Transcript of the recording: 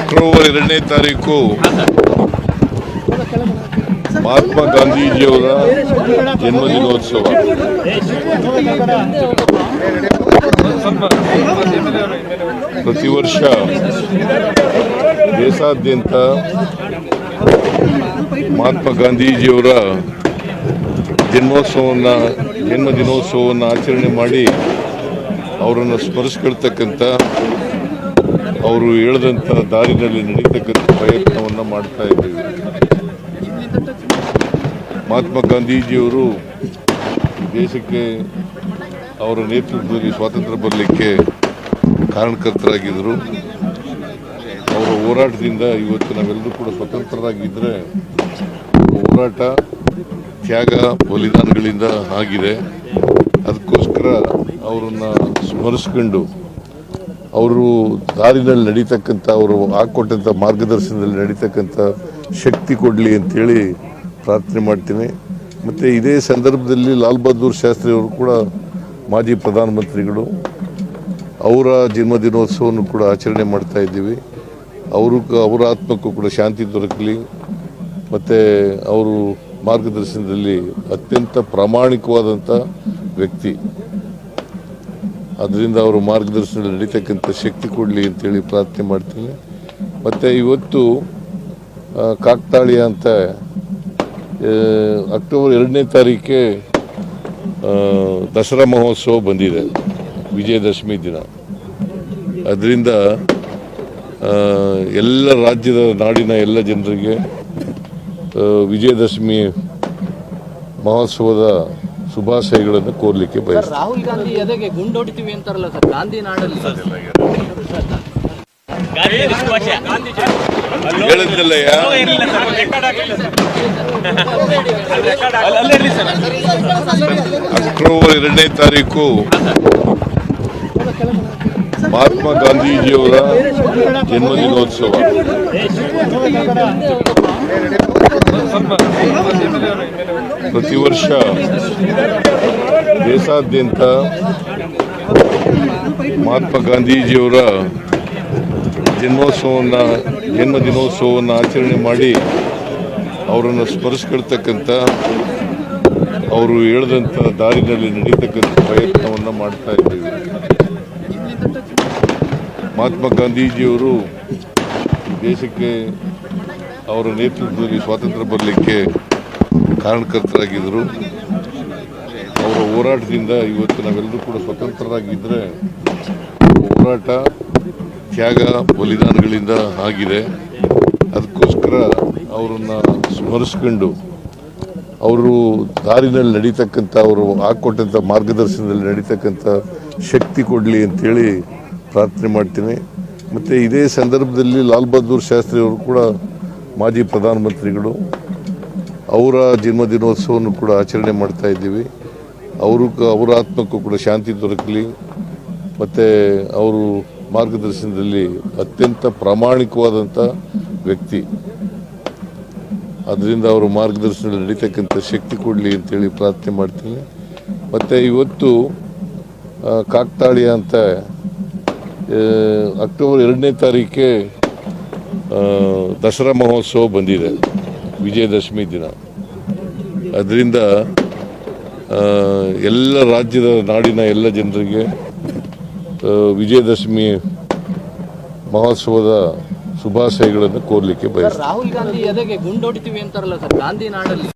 October ಎರಡನೇ ತಾರೀಕು ಮಹಾತ್ಮ ಗಾಂಧೀಜಿಯವರ ಜನ್ಮದಿನೋತ್ಸವ. ಪ್ರತಿ ವರ್ಷ ದೇಶಾದ್ಯಂತ ಮಹಾತ್ಮ ಗಾಂಧೀಜಿಯವರ ಜನ್ಮೋತ್ಸವವನ್ನು ಜನ್ಮ ದಿನೋತ್ಸವವನ್ನು ಆಚರಣೆ ಮಾಡಿ ಅವರನ್ನು ಸ್ಮರಿಸ್ಕೊಳ್ತಕ್ಕಂಥ, ಅವರು ಹೇಳಿದಂಥ ದಾರಿನಲ್ಲಿ ನಡೀತಕ್ಕಂಥ ಪ್ರಯತ್ನವನ್ನು ಮಾಡ್ತಾ ಇದ್ದೀವಿ. ಮಹಾತ್ಮ ಗಾಂಧೀಜಿಯವರು ದೇಶಕ್ಕೆ ಅವರ ನೇತೃತ್ವದಲ್ಲಿ ಸ್ವಾತಂತ್ರ್ಯ ಬರಲಿಕ್ಕೆ ಕಾರಣಕರ್ತರಾಗಿದ್ದರು. ಅವರ ಹೋರಾಟದಿಂದ ಇವತ್ತು ನಾವೆಲ್ಲರೂ ಕೂಡ ಸ್ವತಂತ್ರರಾಗಿದ್ದರೆ ಹೋರಾಟ ತ್ಯಾಗ ಬಲಿದಾನಗಳಿಂದ ಆಗಿದೆ. ಅದಕ್ಕೋಸ್ಕರ ಅವರನ್ನು ಸ್ಮರಿಸ್ಕೊಂಡು ಅವರು ದಾರಿನಲ್ಲಿ ನಡೀತಕ್ಕಂಥ, ಅವರು ಹಾಕ್ಕೊಟ್ಟಂಥ ಮಾರ್ಗದರ್ಶನದಲ್ಲಿ ನಡೀತಕ್ಕಂಥ ಶಕ್ತಿ ಕೊಡಲಿ ಅಂತೇಳಿ ಪ್ರಾರ್ಥನೆ ಮಾಡ್ತೀನಿ. ಮತ್ತು ಇದೇ ಸಂದರ್ಭದಲ್ಲಿ ಲಾಲ್ ಬಹದ್ದೂರ್ ಶಾಸ್ತ್ರಿ ಅವರು ಕೂಡ ಮಾಜಿ ಪ್ರಧಾನಮಂತ್ರಿಗಳು. ಅವರ ಜನ್ಮದಿನೋತ್ಸವವನ್ನು ಕೂಡ ಆಚರಣೆ ಮಾಡ್ತಾ ಇದ್ದೀವಿ. ಅವರು ಅವರ ಆತ್ಮಕ್ಕೂ ಕೂಡ ಶಾಂತಿ ದೊರಕಲಿ. ಮತ್ತು ಅವರು ಮಾರ್ಗದರ್ಶನದಲ್ಲಿ ಅತ್ಯಂತ ಪ್ರಾಮಾಣಿಕವಾದಂಥ ವ್ಯಕ್ತಿ. ಅದರಿಂದ ಅವರು ಮಾರ್ಗದರ್ಶನದಲ್ಲಿ ನಡೀತಕ್ಕಂಥ ಶಕ್ತಿ ಕೊಡಲಿ ಅಂತೇಳಿ ಪ್ರಾರ್ಥನೆ ಮಾಡ್ತೀನಿ. ಮತ್ತು ಇವತ್ತು ಕಾಕ್ತಾಳಿ ಅಂತ ಅಕ್ಟೋಬರ್ ಎರಡನೇ ತಾರೀಕೆ ದಸರಾ ಮಹೋತ್ಸವ ಬಂದಿದೆ. ವಿಜಯದಶಮಿ ದಿನ. ಅದರಿಂದ ಎಲ್ಲ ರಾಜ್ಯದ ನಾಡಿನ ಎಲ್ಲ ಜನರಿಗೆ ವಿಜಯದಶಮಿ ಮಹೋತ್ಸವದ ಶುಭಾಶಯಗಳನ್ನು ಕೋರ್ಲಿಕ್ಕೆ ಬಯಸ್ತಾರೆ ರಾಹುಲ್ ಗಾಂಧಿ ಎದೆಗೆ ಗುಂಡೊಡಿತೀವಿ ಅಂತಾರಲ್ಲ ಸರ್? ಗಾಂಧಿ ನಾಡಲ್ಲಿ. ಅಕ್ಟೋಬರ್ ಎರಡನೇ ತಾರೀಕು ಮಹಾತ್ಮ ಗಾಂಧೀಜಿಯವರ ಜನ್ಮದಿನೋತ್ಸವ. ಪ್ರತಿ ವರ್ಷ ದೇಶಾದ್ಯಂತ ಮಹಾತ್ಮ ಗಾಂಧೀಜಿಯವರ ಜನ್ಮೋತ್ಸವವನ್ನು ಜನ್ಮ ದಿನೋತ್ಸವವನ್ನು ಆಚರಣೆ ಮಾಡಿ ಅವರನ್ನು ಸ್ಮರಿಸ್ಕೊಳ್ತಕ್ಕಂಥ, ಅವರು ಹೇಳಿದಂಥ ದಾರಿನಲ್ಲಿ ನಡೀತಕ್ಕಂಥ ಪ್ರಯತ್ನವನ್ನು ಮಾಡ್ತಾ ಇದ್ದೀವಿ. ಮಹಾತ್ಮ ಗಾಂಧೀಜಿಯವರು ದೇಶಕ್ಕೆ ಅವರ ನೇತೃತ್ವದಲ್ಲಿ ಸ್ವಾತಂತ್ರ್ಯ ಬರಲಿಕ್ಕೆ ಕಾರಣಕರ್ತರಾಗಿದ್ದರು. ಅವರ ಹೋರಾಟದಿಂದ ಇವತ್ತು ನಾವೆಲ್ಲರೂ ಕೂಡ ಸ್ವತಂತ್ರರಾಗಿದ್ದರೆ ಹೋರಾಟ, ತ್ಯಾಗ, ಬಲಿದಾನಗಳಿಂದ ಆಗಿದೆ. ಅದಕ್ಕೋಸ್ಕರ ಅವರನ್ನು ಸ್ಮರಿಸ್ಕೊಂಡು ಅವರು ದಾರಿನಲ್ಲಿ ನಡೀತಕ್ಕಂಥ, ಅವರು ಹಾಕ್ಕೊಟ್ಟಂಥ ಮಾರ್ಗದರ್ಶನದಲ್ಲಿ ನಡೀತಕ್ಕಂಥ ಶಕ್ತಿ ಕೊಡಲಿ ಅಂತೇಳಿ ಪ್ರಾರ್ಥನೆ ಮಾಡ್ತೀನಿ. ಮತ್ತು ಇದೇ ಸಂದರ್ಭದಲ್ಲಿ ಲಾಲ್ ಬಹದ್ದೂರ್ ಶಾಸ್ತ್ರಿ ಅವರು ಕೂಡ ಮಾಜಿ ಪ್ರಧಾನಮಂತ್ರಿಗಳು, ಅವರ ಜನ್ಮದಿನೋತ್ಸವವನ್ನು ಕೂಡ ಆಚರಣೆ ಮಾಡ್ತಾ ಇದ್ದೀವಿ. ಅವರು ಅವರ ಆತ್ಮಕ್ಕೂ ಕೂಡ ಶಾಂತಿ ದೊರಕಲಿ. ಮತ್ತು ಅವರು ಮಾರ್ಗದರ್ಶನದಲ್ಲಿ ಅತ್ಯಂತ ಪ್ರಾಮಾಣಿಕವಾದಂಥ ವ್ಯಕ್ತಿ. ಅದರಿಂದ ಅವರು ಮಾರ್ಗದರ್ಶನದಲ್ಲಿ ನಡೀತಕ್ಕಂಥ ಶಕ್ತಿ ಕೊಡಲಿ ಅಂತೇಳಿ ಪ್ರಾರ್ಥನೆ ಮಾಡ್ತೀನಿ. ಮತ್ತು ಇವತ್ತು ಕಾಕ್ತಾಳಿಯ ಅಂತ ಅಕ್ಟೋಬರ್ ಎರಡನೇ ತಾರೀಕೆ ದಸರಾ ಮಹೋತ್ಸವ ಬಂದಿದೆ, ವಿಜಯದಶಮಿ ದಿನ. ಅದರಿಂದ ಎಲ್ಲ ರಾಜ್ಯದ ನಾಡಿನ ಎಲ್ಲ ಜನರಿಗೆ ವಿಜಯದಶಮಿ ಮಹೋತ್ಸವದ ಶುಭಾಶಯಗಳನ್ನು ಕೋರ್ಲಿಕ್ಕೆ ಬಯಸ್ತಾರೆ ರಾಹುಲ್ ಗಾಂಧಿ ಎದೆಗೆ ಗುಂಡೊಡಿತೀವಿ ಅಂತಾರಲ್ಲ ಸರ್, ಗಾಂಧಿ ನಾಡಲ್ಲಿ.